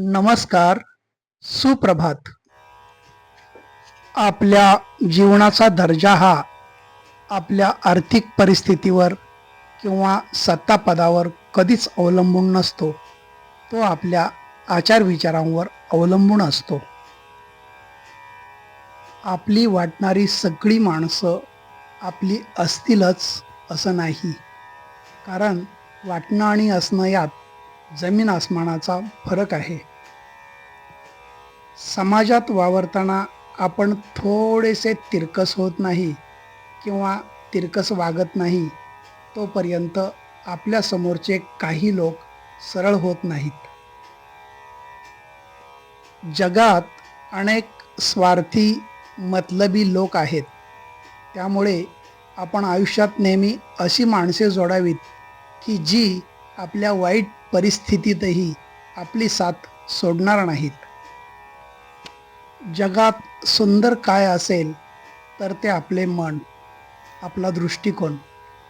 नमस्कार सुप्रभात. आपल्या जीवनाचा दर्जा हा आपल्या आर्थिक परिस्थितीवर किंवा सत्तापदावर कधीच अवलंबून नसतो. तो आपल्या आचार विचारांवर अवलंबून असतो. आपली वाटणारी सगळी माणसं आपली असतीलच असं नाही. कारण वाटणं आणि असणं यात जमीन आसमानाचा फरक आहे. समाजात वावरताना आपण थोडेसे तिरकस होत नाही किंवा तिरकस वागत नाही तोपर्यंत आपल्यासमोरचे काही लोक सरळ होत नाहीत. जगात अनेक स्वार्थी मतलबी लोक आहेत. त्यामुळे आपण आयुष्यात नेहमी अशी माणसे जोडावीत की जी आपल्या वाईट परिस्थितीतही आपली साथ सोडणार नाहीत. जगात सुंदर काय असेल तर ते आपले मन आपला दृष्टिकोन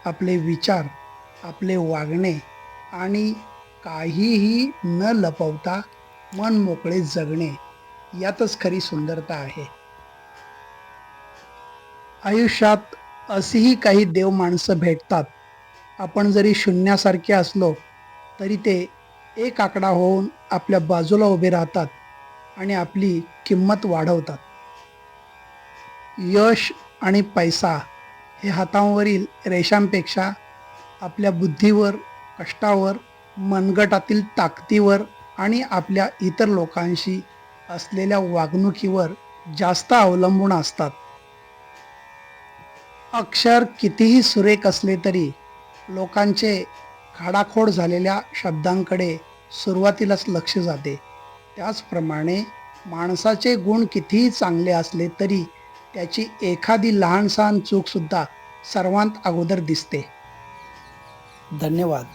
आपले विचार आपले वागणे आणि काहीही न लपवता मन मोकळे जगणे यातच खरी सुंदरता आहे. आयुष्यात अशीही काही देव माणसं भेटतात आपण जरी शून्यासारखे असलो तरी ते एक आकडा होऊन आपल्या बाजूला उभे राहतात आणि आपली किंमत वाढवतात. यश आणि पैसा हे हातांवरील रेषांपेक्षा आपल्या बुद्धीवर कष्टावर मनगटातील ताकदीवर आणि आपल्या इतर लोकांशी असलेल्या वागणुकीवर जास्त अवलंबून असतात. अक्षर कितीही सुरेख असले तरी लोकांचे खाडाखोड झालेल्या शब्दांकडे सुरुवातीलाच लक्ष जाते. त्याचप्रमाणे माणसाचे गुण कितीही चांगले असले तरी त्याची एखादी लहानसहान चूकसुद्धा सर्वांत अगोदर दिसते. धन्यवाद.